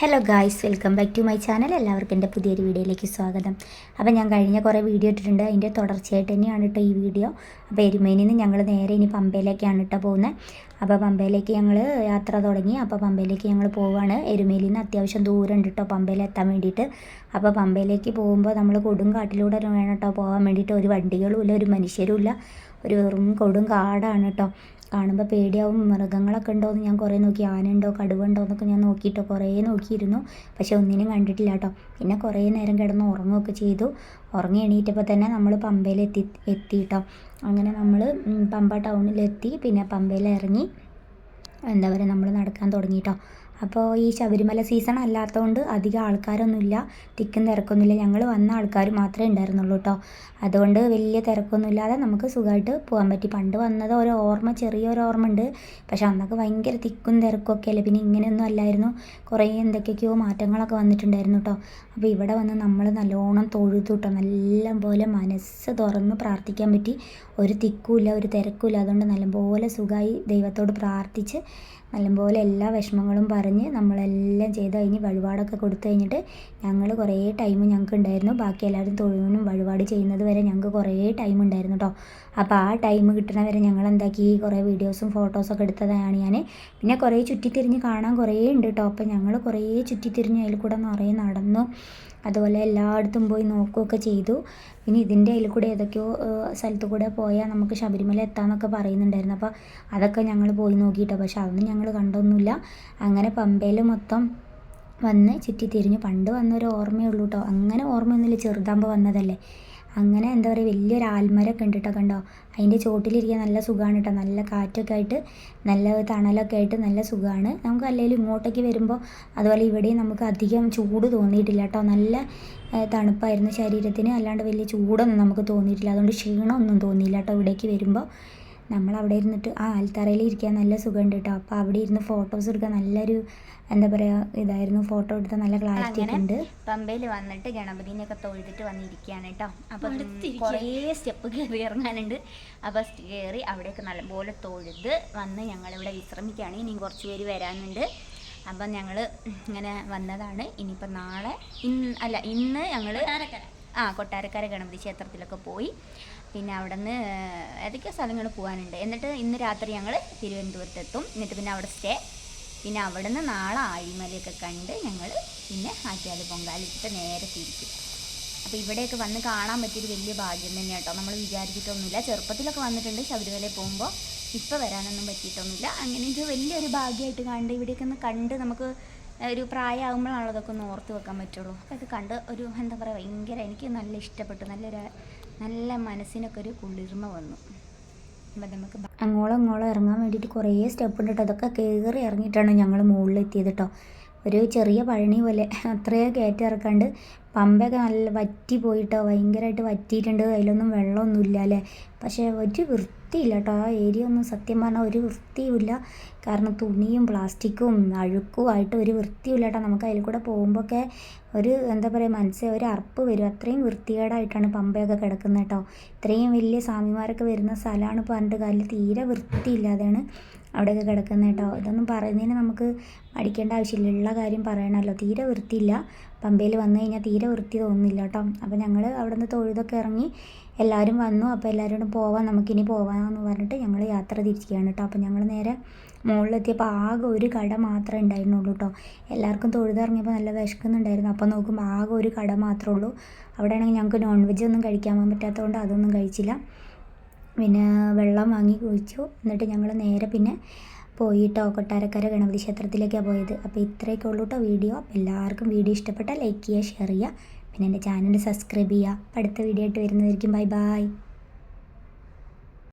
Hello guys welcome back to my channel എല്ലാവർക്കും എന്റെ പുതിയൊരു വീഡിയോയിലേക്ക് സ്വാഗതം. അപ്പോൾ ഞാൻ കഴിഞ്ഞ കുറേ വീഡിയോ ഇട്ടിട്ടുണ്ട്. അതിന്റെ തുടർച്ചയായിട്ട് തന്നെയാണ് കേട്ടോ ഈ വീഡിയോ. അപ്പോൾ എരുമേനിൽ നിന്ന് ഞങ്ങൾ നേരെ ഇനി പമ്പയിലേക്കാണ് കേട്ടോ പോകുന്നത്. അപ്പോൾ പമ്പയിലേക്ക് ഞങ്ങൾ യാത്ര തുടങ്ങി. അപ്പോൾ പമ്പയിലേക്ക് ഞങ്ങൾ പോവുകയാണ് എരുമേലിൽ നിന്ന് അത്യാവശ്യം ദൂരം ഉണ്ട് കേട്ടോ പമ്പയിൽ എത്താൻ വേണ്ടിയിട്ട്. അപ്പോൾ പമ്പയിലേക്ക് പോകുമ്പോൾ നമ്മൾ കൊടും കാട്ടിലൂടെ വേണം കേട്ടോ പോകാൻ വേണ്ടിയിട്ട്. ഒരു വണ്ടികളും ഇല്ല ഒരു മനുഷ്യരും ഇല്ല. ഒരു വെറും കൊടും കാടാണ് കേട്ടോ. കാണുമ്പോൾ പേടിയാവും മൃഗങ്ങളൊക്കെ ഉണ്ടോ എന്ന് ഞാൻ കുറേ നോക്കി ആനയുണ്ടോ കടുവുണ്ടോ എന്നൊക്കെ ഞാൻ നോക്കിയിട്ടോ കുറേ നോക്കിയിരുന്നു. പക്ഷെ ഒന്നിനും കണ്ടിട്ടില്ല കേട്ടോ. പിന്നെ കുറേ നേരം കിടന്ന് ഉറങ്ങുകയൊക്കെ ചെയ്തു. ഉറങ്ങി എണീറ്റപ്പോൾ തന്നെ നമ്മൾ പമ്പയിൽ എത്തി കേട്ടോ അങ്ങനെ നമ്മൾ പമ്പ ടൗണിലെത്തി പിന്നെ പമ്പയിൽ ഇറങ്ങി എന്താ പറയുക നമ്മൾ നടക്കാൻ തുടങ്ങി കേട്ടോ അപ്പോൾ ഈ ശബരിമല സീസൺ അല്ലാത്തതുകൊണ്ട് അധികം ആൾക്കാരൊന്നുമില്ല. തിക്കും തിരക്കൊന്നുമില്ല. ഞങ്ങൾ വന്ന ആൾക്കാർ മാത്രമേ ഉണ്ടായിരുന്നുള്ളൂ കേട്ടോ അതുകൊണ്ട് വലിയ തിരക്കൊന്നുമില്ലാതെ നമുക്ക് സുഖമായിട്ട് പോകാൻ പറ്റി. പണ്ട് വന്നത് ഒരു ഓർമ്മ ചെറിയൊരു ഓർമ്മ ഉണ്ട് പക്ഷെ അന്നൊക്കെ ഭയങ്കര തിക്കും തിരക്കും ഒക്കെ അല്ലേ പിന്നെ ഇങ്ങനെയൊന്നും അല്ലായിരുന്നു. കുറേ എന്തൊക്കെയൊക്കെയോ മാറ്റങ്ങളൊക്കെ വന്നിട്ടുണ്ടായിരുന്നു കേട്ടോ അപ്പോൾ ഇവിടെ വന്ന് നമ്മൾ നല്ലോണം തൊഴുതു കേട്ടോ നല്ല പോലെ മനസ്സ് തുറന്ന് പ്രാർത്ഥിക്കാൻ പറ്റി. ഒരു തിക്കുമില്ല ഒരു തിരക്കുമില്ല. അതുകൊണ്ട് നല്ലപോലെ സുഖമായി ദൈവത്തോട് പ്രാർത്ഥിച്ച് നല്ലപോലെ എല്ലാ വിഷമങ്ങളും പറഞ്ഞ് നമ്മളെല്ലാം ചെയ്ത് കഴിഞ്ഞ് വഴിപാടൊക്കെ കൊടുത്തു കഴിഞ്ഞിട്ട് ഞങ്ങൾ കുറേ ടൈം ഞങ്ങൾക്ക് ഉണ്ടായിരുന്നു. ബാക്കി എല്ലാവരും തൊഴിലിനും വഴിപാട് ചെയ്യുന്നത് വരെ ഞങ്ങൾക്ക് കുറേ ടൈം ഉണ്ടായിരുന്നു കേട്ടോ അപ്പോൾ ആ ടൈം കിട്ടണ വരെ ഞങ്ങൾ എന്താക്കി കുറേ വീഡിയോസും ഫോട്ടോസൊക്കെ എടുത്തതാണ് ഞാൻ പിന്നെ കുറേ ചുറ്റിത്തിരിഞ്ഞ് കാണാൻ കുറേ ഉണ്ട് കേട്ടോ അപ്പോൾ ഞങ്ങൾ കുറേ ചുറ്റിത്തിരിഞ്ഞ് അതിൽ കൂടെ നിറയെ നടന്നു. അതുപോലെ എല്ലായിടത്തും പോയി നോക്കുകയൊക്കെ ചെയ്തു. പിന്നെ ഇതിന്റെ അതിൽ കൂടെ ഏതൊക്കെയോ സ്ഥലത്ത് കൂടെ പോയാൽ നമുക്ക് ശബരിമല എത്താമെന്നൊക്കെ പറയുന്നുണ്ടായിരുന്നു. അപ്പോൾ അതൊക്കെ ഞങ്ങൾ പോയി നോക്കിയിട്ടോ. പക്ഷെ അതൊന്നും ഞങ്ങൾ കണ്ടൊന്നുമില്ല. അങ്ങനെ പമ്പയിൽ മൊത്തം വന്ന് ചുറ്റി തിരിഞ്ഞു പണ്ട് വന്നൊരു ഓർമ്മയുള്ളൂ കേട്ടോ. അങ്ങനെ ഓർമ്മയൊന്നുമില്ല. ചെറുതാകുമ്പോൾ വന്നതല്ലേ. അങ്ങനെ എന്താ പറയുക വലിയൊരു ആൽമരമൊക്കെ ഉണ്ട് കേട്ടോ കണ്ടോ? അതിന്റെ ചോട്ടിലിരിക്കാൻ നല്ല സുഖമാണ് കേട്ടോ നല്ല കാറ്റൊക്കെ ആയിട്ട് നല്ല തണലൊക്കെ ആയിട്ട് നല്ല സുഖമാണ് നമുക്ക് അല്ലെങ്കിൽ ഇങ്ങോട്ടേക്ക് വരുമ്പോൾ അതുപോലെ ഇവിടെയും നമുക്ക് അധികം ചൂട് തോന്നിയിട്ടില്ല കേട്ടോ നല്ല തണുപ്പായിരുന്നു ശരീരത്തിന്. അല്ലാണ്ട് വലിയ ചൂടൊന്നും നമുക്ക് തോന്നിയിട്ടില്ല. അതുകൊണ്ട് ക്ഷീണമൊന്നും തോന്നിയില്ല കേട്ടോ ഇവിടേക്ക് വരുമ്പോൾ നമ്മൾ അവിടെ ഇരുന്നിട്ട് ആ ആൽത്തറയിൽ ഇരിക്കാൻ നല്ല സുഖമുണ്ട് കേട്ടോ അപ്പോൾ അവിടെ ഇരുന്ന് ഫോട്ടോസ് എടുക്കാൻ നല്ലൊരു എന്താ പറയുക ഇതായിരുന്നു. ഫോട്ടോ എടുത്താൽ നല്ല ക്ലാരിറ്റി ഒക്കെ ഉണ്ട്. പമ്പയിൽ വന്നിട്ട് ഗണപതിനെ ഒക്കെ തൊഴുതിട്ട് വന്നിരിക്കുകയാണ് കേട്ടോ അപ്പോൾ കുറേ സ്റ്റെപ്പ് കയറി ഇറങ്ങാനുണ്ട്. അപ്പോൾ കയറി അവിടെയൊക്കെ നല്ലപോലെ തൊഴുത് വന്ന് ഞങ്ങളിവിടെ വിശ്രമിക്കുകയാണ്. ഇനി കുറച്ച് പേര് വരാനുണ്ട്. അപ്പം ഞങ്ങൾ ഇങ്ങനെ വന്നതാണ്. ഇനിയിപ്പോൾ നാളെ ഇന്ന് അല്ല ഇന്ന് ഞങ്ങൾ ആ കൊട്ടാരക്കര ഗണപതി ക്ഷേത്രത്തിലൊക്കെ പോയി. പിന്നെ അവിടെ നിന്ന് ഏതൊക്കെയോ സ്ഥലങ്ങൾ പോകാനുണ്ട്. എന്നിട്ട് ഇന്ന് രാത്രി ഞങ്ങൾ തിരുവനന്തപുരത്ത് എത്തും എന്നിട്ട് പിന്നെ അവിടെ സ്റ്റേ. പിന്നെ അവിടെ നിന്ന് നാളെ ആഴിമലയൊക്കെ കണ്ട് ഞങ്ങൾ പിന്നെ ആറ്റുകാൽ പൊങ്കാലിട്ട് നേരെ തിരിക്കും. അപ്പോൾ ഇവിടെയൊക്കെ വന്ന് കാണാൻ പറ്റിയൊരു വലിയ ഭാഗ്യം തന്നെ കേട്ടോ. നമ്മൾ വിചാരിച്ചിട്ടൊന്നുമില്ല. ചെറുപ്പത്തിലൊക്കെ വന്നിട്ടുണ്ട് ശബരിമല പോകുമ്പോൾ. ഇപ്പോൾ വരാനൊന്നും പറ്റിയിട്ടൊന്നുമില്ല. അങ്ങനെ ഇത് വലിയൊരു ഭാഗ്യമായിട്ട് കണ്ട് ഇവിടെയൊക്കെ ഒന്ന് കണ്ട് നമുക്ക് ഒരു പ്രായമാകുമ്പോഴാണല്ലോ അതൊക്കെ ഒന്ന് ഓർത്ത് വെക്കാൻ പറ്റുള്ളൂ. അപ്പോൾ ഇത് കണ്ട് ഒരു എന്താ പറയുക ഭയങ്കര എനിക്ക് നല്ല ഇഷ്ടപ്പെട്ടു. നല്ലൊരു നല്ല മനസ്സിനൊക്കെ ഒരു കുളിർമ വന്നു. അപ്പം നമുക്ക് അങ്ങോളം അങ്ങോളം ഇറങ്ങാൻ വേണ്ടിയിട്ട് കുറേ സ്റ്റെപ്പ് ഉണ്ട് കേട്ടോ അതൊക്കെ കയറി ഇറങ്ങിയിട്ടാണ് ഞങ്ങൾ മുകളിലെത്തിയത് കേട്ടോ ഒരു ചെറിയ പഴണി പോലെ അത്രയോ കയറ്റി ഇറക്കാണ്ട് പമ്പയൊക്കെ നല്ല വറ്റി പോയിട്ടോ ഭയങ്കരമായിട്ട് വറ്റിയിട്ടുണ്ട്. അതിലൊന്നും വെള്ളമൊന്നുമില്ല അല്ലേ? പക്ഷേ ഒരു വൃത്തിയില്ല കേട്ടോ. ആ ഏരിയ ഒന്നും സത്യം പറഞ്ഞാൽ ഒരു വൃത്തിയുമില്ല. കാരണം തുണിയും പ്ലാസ്റ്റിക്കും അഴുക്കും ആയിട്ട് ഒരു വൃത്തിയില്ല കേട്ടോ. നമുക്ക് അതിൽ കൂടെ പോകുമ്പോഴൊക്കെ ഒരു എന്താ പറയുക മനസ്സിൽ ഒരു അർപ്പ് വരും. അത്രയും വൃത്തികേടായിട്ടാണ് പമ്പയൊക്കെ കിടക്കുന്നത് കേട്ടോ. ഇത്രയും വലിയ സ്വാമിമാരൊക്കെ വരുന്ന സ്ഥലമാണ് പറഞ്ഞിട്ട് കാര്യം തീരെ വൃത്തിയില്ലാതെയാണ് അവിടെയൊക്കെ കിടക്കുന്നത് കേട്ടോ. ഇതൊന്നും പറയുന്നതിന് നമുക്ക് അടിക്കേണ്ട ആവശ്യമില്ല. ഉള്ള കാര്യം പറയണമല്ലോ തീരെ വൃത്തിയില്ല. പമ്പയിൽ വന്നു കഴിഞ്ഞാൽ തീരെ വൃത്തി തോന്നുന്നില്ല കേട്ടോ. അപ്പോൾ ഞങ്ങൾ അവിടെ നിന്ന് തൊഴുതൊക്കെ ഇറങ്ങി എല്ലാവരും വന്നു. അപ്പോൾ എല്ലാവരോടും പോവാം. നമുക്കിനി പോവാമെന്ന് പറഞ്ഞിട്ട് ഞങ്ങൾ യാത്ര തിരിക്കുകയാണ് കേട്ടോ. അപ്പോൾ ഞങ്ങൾ നേരെ മുകളിലെത്തിയപ്പോൾ ആകെ ഒരു കട മാത്രമേ ഉണ്ടായിരുന്നുള്ളൂ കേട്ടോ. എല്ലാവർക്കും തൊഴുതിറങ്ങിയപ്പോൾ നല്ല വിശക്കുന്നുണ്ടായിരുന്നു. അപ്പോൾ നോക്കുമ്പോൾ ആകെ ഒരു കട മാത്രമേ ഉള്ളൂ. അവിടെയാണെങ്കിൽ ഞങ്ങൾക്ക് നോൺ വെജ് ഒന്നും കഴിക്കാൻ പറ്റാത്തതുകൊണ്ട് അതൊന്നും കഴിച്ചില്ല. പിന്നെ വെള്ളം വാങ്ങി കുഴിച്ചു. എന്നിട്ട് ഞങ്ങൾ നേരെ പിന്നെ പോയി പോയിട്ടോ കൊട്ടാരക്കര ഗണപതി ക്ഷേത്രത്തിലേക്കാണ് പോയത്. അപ്പോൾ ഇത്രയൊക്കെ ഉള്ളൂ കേട്ടോ വീഡിയോ. അപ്പോൾ എല്ലാവർക്കും വീഡിയോ ഇഷ്ടപ്പെട്ടാൽ ലൈക്ക് ചെയ്യുക ഷെയർ ചെയ്യുക. പിന്നെ എന്റെ ചാനൽ സബ്സ്ക്രൈബ് ചെയ്യുക. അടുത്ത വീഡിയോ ആയിട്ട് വരുന്നതായിരിക്കും. Bye bye.